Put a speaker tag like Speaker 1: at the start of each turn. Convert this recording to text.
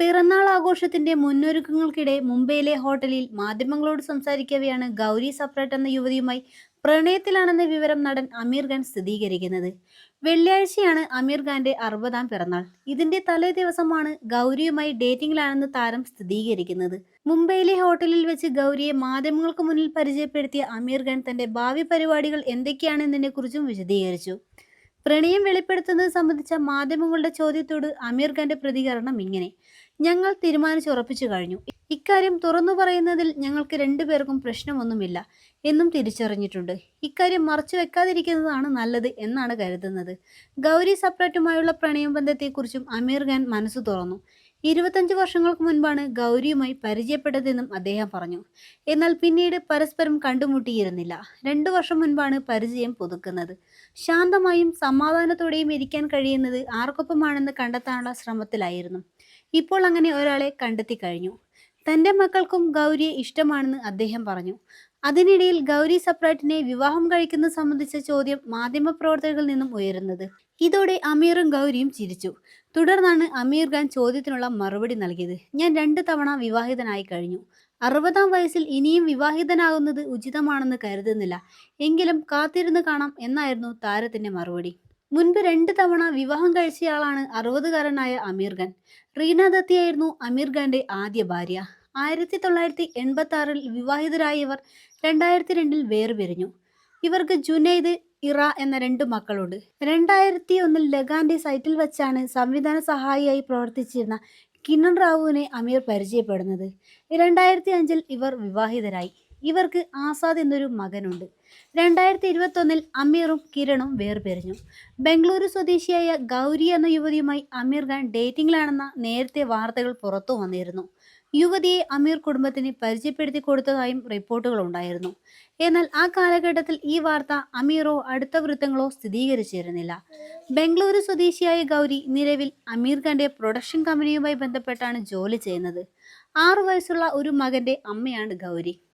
Speaker 1: പിറന്നാൾ ആഘോഷത്തിന്റെ മുന്നൊരുക്കങ്ങൾക്കിടെ മുംബൈയിലെ ഹോട്ടലിൽ മാധ്യമങ്ങളോട് സംസാരിക്കവെയാണ് ഗൗരി സപ്രട്ട് എന്ന യുവതിയുമായി പ്രണയത്തിലാണെന്ന വിവരം നടൻ അമീർ ഖാൻ സ്ഥിരീകരിക്കുന്നത്. വെള്ളിയാഴ്ചയാണ് അമീർ ഖാന്റെ അറുപതാം പിറന്നാൾ. ഇതിന്റെ തലേ ദിവസമാണ് ഗൗരിയുമായി ഡേറ്റിംഗിലാണെന്ന് താരം സ്ഥിരീകരിക്കുന്നത്. മുംബൈയിലെ ഹോട്ടലിൽ വെച്ച് ഗൗരിയെ മാധ്യമങ്ങൾക്ക് മുന്നിൽ പരിചയപ്പെടുത്തിയ അമീർ ഖാൻ തന്റെ ഭാവി പരിപാടികൾ എന്തൊക്കെയാണെന്നതിനെ കുറിച്ചും വിശദീകരിച്ചു. പ്രണയം വെളിപ്പെടുത്തുന്നത് സംബന്ധിച്ച മാധ്യമങ്ങളുടെ ചോദ്യത്തോട് അമീർ ഖാന്റെ പ്രതികരണം ഇങ്ങനെ. ഞങ്ങൾ തീരുമാനിച്ചുറപ്പിച്ചു കഴിഞ്ഞു. ഇക്കാര്യം തുറന്നു പറയുന്നതിൽ ഞങ്ങൾക്ക് രണ്ടുപേർക്കും പ്രശ്നമൊന്നുമില്ല എന്നും തിരിച്ചറിഞ്ഞിട്ടുണ്ട്. ഇക്കാര്യം മറച്ചു വെക്കാതിരിക്കുന്നതാണ് നല്ലത് എന്നാണ് കരുതുന്നത്. ഗൗരി സപ്രറ്റുമായുള്ള പ്രണയ ബന്ധത്തെക്കുറിച്ചും അമീർ ഖാൻ മനസ്സ് തുറന്നു. ഇരുപത്തഞ്ച് വർഷങ്ങൾക്ക് മുൻപാണ് ഗൗരിയുമായി പരിചയപ്പെട്ടതെന്നും അദ്ദേഹം പറഞ്ഞു. എന്നാൽ പിന്നീട് പരസ്പരം കണ്ടുമുട്ടിയിരുന്നില്ല. രണ്ടു വർഷം മുൻപാണ് പരിചയം പുതുക്കുന്നത്. ശാന്തമായും സമാധാനത്തോടെയും ഇരിക്കാൻ കഴിയുന്നത് ആർക്കൊപ്പമാണെന്ന് കണ്ടെത്താനുള്ള ശ്രമത്തിലായിരുന്നു. ഇപ്പോൾ അങ്ങനെ ഒരാളെ കണ്ടെത്തി കഴിഞ്ഞു. തന്റെ മക്കൾക്കും ഗൗരിയെ ഇഷ്ടമാണെന്ന് അദ്ദേഹം പറഞ്ഞു. അതിനിടയിൽ ഗൗരി സപ്രാട്ടിനെ വിവാഹം കഴിക്കുന്നത് സംബന്ധിച്ച ചോദ്യം മാധ്യമപ്രവർത്തകരിൽ നിന്നും ഉയരുന്നത്. ഇതോടെ അമീറും ഗൗരിയും ചിരിച്ചു. തുടർന്നാണ് അമീർ ഖാൻ ചോദ്യത്തിനുള്ള മറുപടി നൽകിയത്. ഞാൻ രണ്ട് തവണ വിവാഹിതനായി കഴിഞ്ഞു. അറുപതാം വയസ്സിൽ ഇനിയും വിവാഹിതനാകുന്നത് ഉചിതമാണെന്ന് കരുതുന്നില്ല. എങ്കിലും കാത്തിരുന്ന് കാണാം എന്നായിരുന്നു താരത്തിന്റെ മറുപടി. മുൻപ് രണ്ട് തവണ വിവാഹം കഴിച്ചയാളാണ് അറുപതുകാരനായ അമീർ ഖാൻ. റീന ദത്തിയായിരുന്നു അമീർ ഖാന്റെ ആദ്യ ഭാര്യ. ആയിരത്തി തൊള്ളായിരത്തി എൺപത്തി ആറിൽ വിവാഹിതരായവർ രണ്ടായിരത്തി രണ്ടിൽ വേർപിരിഞ്ഞു. ഇവർക്ക് ജുനൈദ് ഇറ എന്ന രണ്ട് മക്കളുണ്ട്. രണ്ടായിരത്തി ഒന്നിൽ ലഗാന്റെ സൈറ്റിൽ വെച്ചാണ് സംവിധാന സഹായിയായി പ്രവർത്തിച്ചിരുന്ന കിന്നൺ റാവുവിനെ അമീർ പരിചയപ്പെടുന്നത്. രണ്ടായിരത്തി അഞ്ചിൽ ഇവർ വിവാഹിതരായി. ഇവർക്ക് ആസാദ് എന്നൊരു മകനുണ്ട്. രണ്ടായിരത്തി ഇരുപത്തൊന്നിൽ അമീറും കിരണും വേർപിരിഞ്ഞു. ബംഗളൂരു സ്വദേശിയായ ഗൗരി എന്ന യുവതിയുമായി അമീർ ഖാൻ ഡേറ്റിംഗിലാണെന്ന നേരത്തെ വാർത്തകൾ പുറത്തു വന്നിരുന്നു. യുവതിയെ അമീർ കുടുംബത്തിന് പരിചയപ്പെടുത്തി കൊടുത്തതായും റിപ്പോർട്ടുകൾ ഉണ്ടായിരുന്നു. എന്നാൽ ആ കാലഘട്ടത്തിൽ ഈ വാർത്ത അമീറോ അടുത്ത വൃത്തങ്ങളോ സ്ഥിരീകരിച്ചിരുന്നില്ല. ബംഗളൂരു സ്വദേശിയായ ഗൗരി നിലവിൽ അമീർ ഖാന്റെ പ്രൊഡക്ഷൻ കമ്പനിയുമായി ബന്ധപ്പെട്ടാണ് ജോലി ചെയ്യുന്നത്. ആറു വയസ്സുള്ള ഒരു മകന്റെ അമ്മയാണ് ഗൗരി.